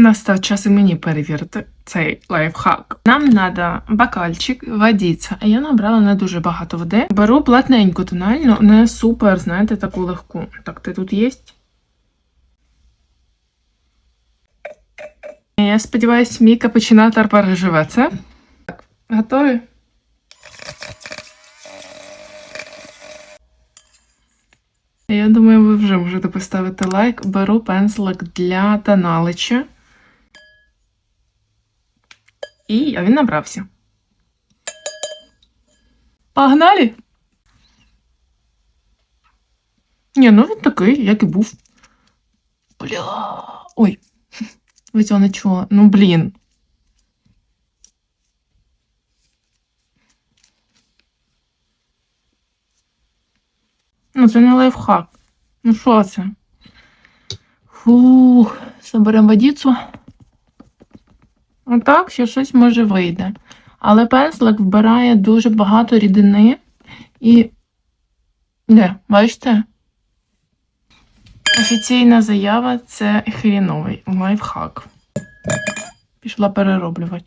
Настав час і мені перевірити цей лайфхак. Нам треба бокальчик, водиця. А я набрала не дуже багато води. Беру плотненьку тональну, не супер, знаєте, таку легку. Так, ти тут є? Я сподіваюся, мій капучинатор переживе. Так, готові? Я думаю, ви вже можете поставити лайк. Беру пензлик для тоналича. І він набрався. Погнали! Ні, ну він такий, як і був. Бля. Ой. Ви цього не чули. Ну, блін. Ну, це не лайфхак. Ну, що це? Фух, заберемо водицю. Отак, що щось може вийде. Але пензлик вбирає дуже багато рідини і. Де, бачите? Офіційна заява це хріновий лайфхак. Пішла перероблювати.